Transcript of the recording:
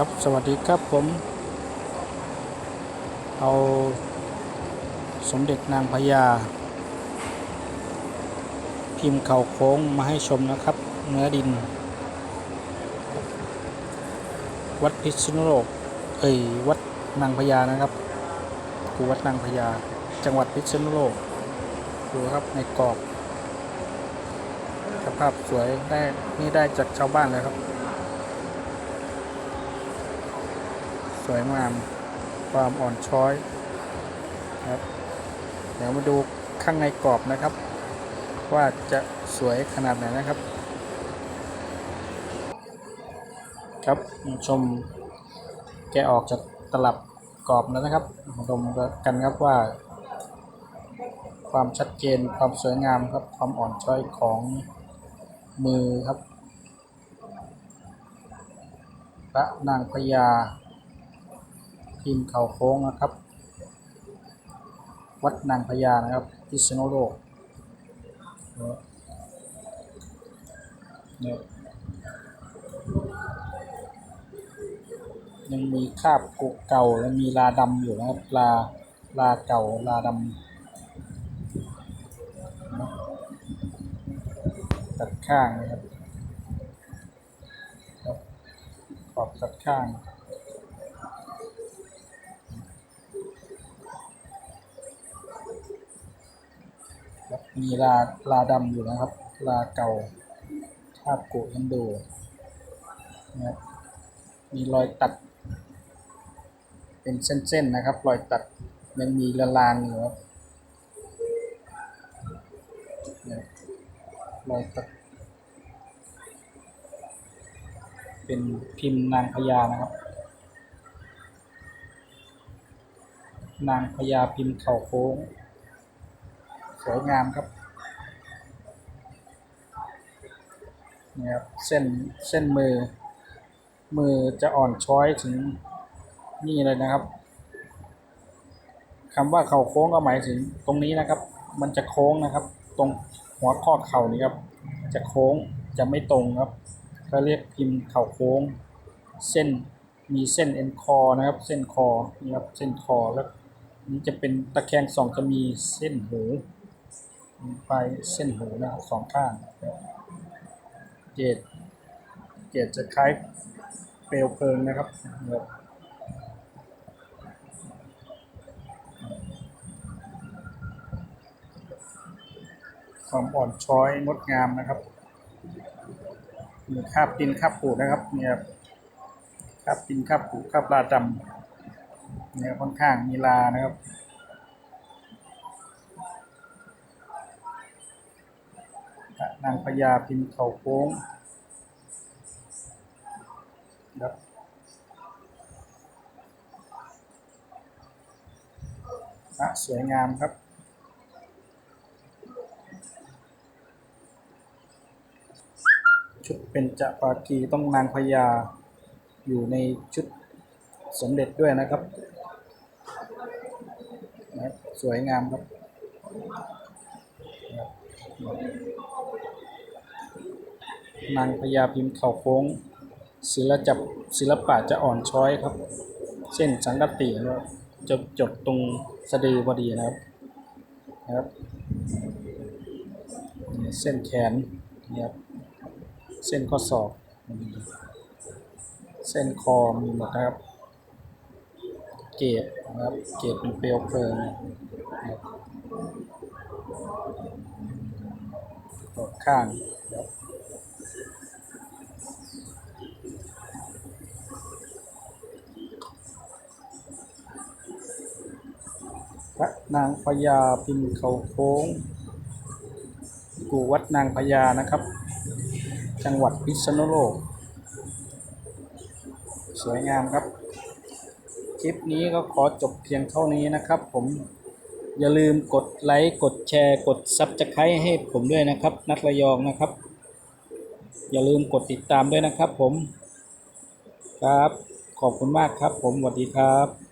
ครับสวัสดีครับผม เอาสมเด็จนางพญา พิมพ์เข่าโค้งมาให้ชมนะครับ เนื้อดิน วัดพิษณุโลกเอ้ยวัดนางพญานะครับกูวัดนางพญา จังหวัดพิษณุโลกดูครับในกรอบสภาพสวยได้นี่ได้จากชาวบ้านเลยครับ สวยงาม ความอ่อนช้อยครับ เดี๋ยวมาดูข้างในกรอบนะครับ ว่าจะสวยขนาดไหนนะครับ ครับชมแกะออกจากตลับกรอบแล้วนะครับมาดมกันครับว่า ความชัดเจนความสวยงามครับ ความอ่อนช้อยของมือครับพระนางพญา พิมพ์เขาโค้งนะครับ วัดนางพญานะครับพิษณุโลกเนี่ยยังมีคาบกุเก่าและมีลาดำอยู่นะครับลาลาเก่าลาดำตัดข้างนะครับครับขอบตัดข้าง ครับ มีลาลาดำอยู่นะครับ ลาเก่าคาบกุยังดูนะครับมีรอยตัด เป็นเส้นๆนะครับ รอยตัดยังมีละลางอยู่ครับรอยตัด เป็นพิมพ์นางพญานะครับ นางพญาพิมพ์เข่าโค้ง สวยงามครับนี่ครับเส้นเส้นมือ มือจะอ่อนช้อยถึงนี่เลยนะครับคำว่าเข่าโค้งก็หมายถึงตรงนี้นะครับ มันจะโค้งนะครับ ตรงหัวข้อเข่านี่ครับ จะโค้งจะไม่ตรงครับเขาเรียกพิมพ์เข่าโค้ง เส้นมีเส้นเอ็นคอนะครับ เส้นคอนี่ครับเส้นคอแล้วนี่จะเป็นตะแคงสองจะมีเส้นหู ปลายเส้นหูนะครับสองข้างเกตเกตจะคล้ายเปลวเพลิงนะครับแบบความอ่อนช้อยงดงามนะครับมีคาบดินคาบปูนะครับเนี่ยคาบดินคาบปูคาบลาดำเนี่ยค่อนข้างมีลานะครับ นางพญาพิมพ์เขาโค้งครับพระสวยงามครับ ชุดเป็นจะปากีต้องนางพญาอยู่ในชุดสมเด็จด้วยนะครับนะครับสวยงามครับ นางพญาพิมพ์เข่าโค้ง ศิลจับศิลปะจะอ่อนช้อยครับ เส้นสังกตินะครับจะจดตรงสะดือพอดีนะครับนะครับ เส้นแขนนี่ครับเส้นข้อศอกเส้นคอมีหมดนะครับ เกตนะครับ เกตเป็นเปลวเพลิงนะครับตอข้างนะครับ พระนางพญาพิมพ์เขาโค้ง กูวัดนางพญานะครับ จังหวัดพิษณุโลก สวยงามครับ คลิปนี้ก็ขอจบเพียงเท่านี้นะครับผมอย่าลืมกดไลค์ กดแชร์ กดซับสไครต์ให้ผมด้วยนะครับ นักระยองนะครับ อย่าลืมกดติดตามด้วยนะครับผม ครับ ขอบคุณมากครับผมสวัสดีครับ